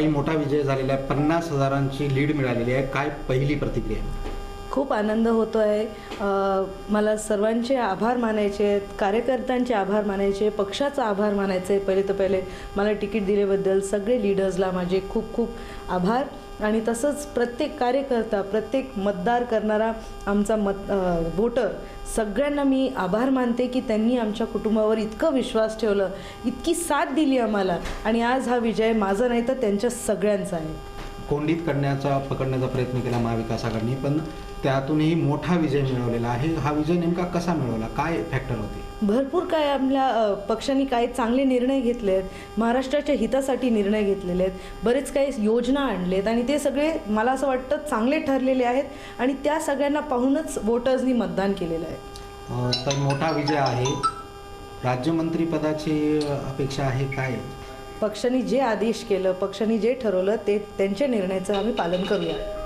काही मोठा विजय झालेला आहे. पन्नास हजारांची लीड मिळालेली आहे. काय पहिली प्रतिक्रिया? खूप आनंद होतो आहे मला सर्वांचे आभार मानायचे आहेत कार्यकर्त्यांचे आभार मानायचे पक्षाचा आभार मानायचे. आहे पहिले तर पहिले मला तिकीट दिल्याबद्दल सगळे लीडर्सला माझे खूप खूप आभार. आणि तसंच प्रत्येक कार्यकर्ता प्रत्येक मतदार करणारा आमचा मत वोटर सगळ्यांना मी आभार मानते की त्यांनी आमच्या कुटुंबावर इतकं विश्वास ठेवलं इतकी साथ दिली आम्हाला. आणि आज हा विजय माझा नाही तर त्यांच्या सगळ्यांचा आहे. कोंडीत करण्याचा पकडण्याचा प्रयत्न केला महाविकास आघाडीने पण त्यातूनही मोठा विजय मिळवलेला आहे. हा विजय नेमका कसा मिळवला? काय फॅक्टर होते? भरपूर काय आपल्या पक्षांनी काही चांगले निर्णय घेतले आहेत महाराष्ट्राच्या हितासाठी निर्णय घेतलेले आहेत बरेच काही योजना आणलेत आणि ते सगळे मला असं वाटतं चांगले ठरलेले आहेत आणि त्या सगळ्यांना पाहूनच वोटर्सनी मतदान केलेलं आहे. तर मोठा विजय आहे. राज्यमंत्रीपदाची अपेक्षा आहे काय? पक्षाने जे आदेश केलं पक्षाने जे ठरवलं ते त्यांच्या निर्णयाचं आम्ही पालन करूया.